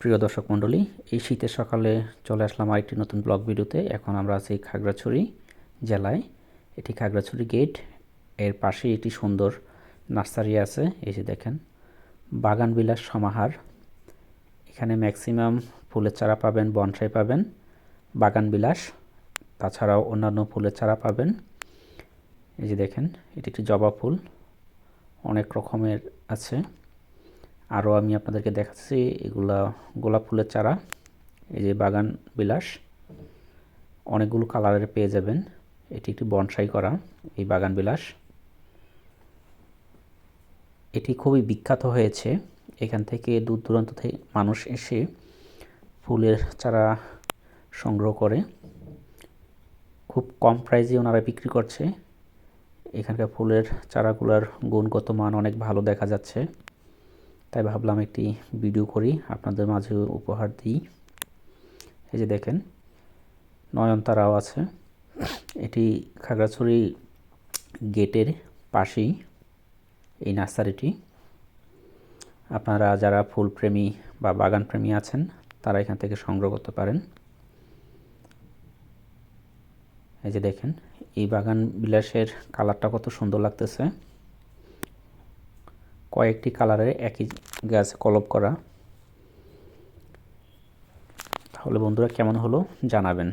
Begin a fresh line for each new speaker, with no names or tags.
প্রিয় দর্শক মণ্ডলী, এই শীতের সকালে চলে আসলাম আরেকটি নতুন ব্লগ ভিডিওতে। এখন আমরা আছি খাগড়াছড়ি জেলায়। এটি খাগড়াছড়ি গেট। এর পাশেই একটি সুন্দর নার্সারি আছে, এই যে দেখেন, বাগান বিলাস সমাহার। এখানে ম্যাক্সিমাম ফুলের চারা পাবেন, বনসাই পাবেন, বাগান বিলাস। তাছাড়াও অন্যান্য ফুলের চারা পাবেন। এই যে দেখেন, এটি একটি জবা ফুল। অনেক রকমের আছে। আরও আমি আপনাদেরকে দেখাচ্ছি এগুলা গোলাপ ফুলের চারা। এই যে বাগান বিলাস, অনেকগুলো কালারের পেয়ে যাবেন। এটি একটি বনসাই করা, এই বাগান বিলাস। এটি খুবই বিখ্যাত হয়েছে। এখান থেকে দূর দূরান্ত থেকে মানুষ এসে ফুলের চারা সংগ্রহ করে। খুব কম প্রাইজে ওনারা বিক্রি করছে। এখানকার ফুলের চারাগুলোর গুণগত মান অনেক ভালো দেখা যাচ্ছে। তাই ভাবলাম একটি ভিডিও করি, আপনাদের মাঝে উপহার দিই। এই যে দেখেন নয়নতারাও আছে। এটি খাগড়াছড়ি গেটের পাশেই এই নার্সারিটি। আপনারা যারা ফুলপ্রেমী বা বাগান প্রেমী আছেন, তারা এখান থেকে সংগ্রহ করতে পারেন। এই যে দেখেন, এই বাগান বিলাসের কালারটা কত সুন্দর লাগতেছে। কয়েকটি কালারে একই গাছ কলপ করা। তাহলে বন্ধুরা কেমন হলো জানাবেন।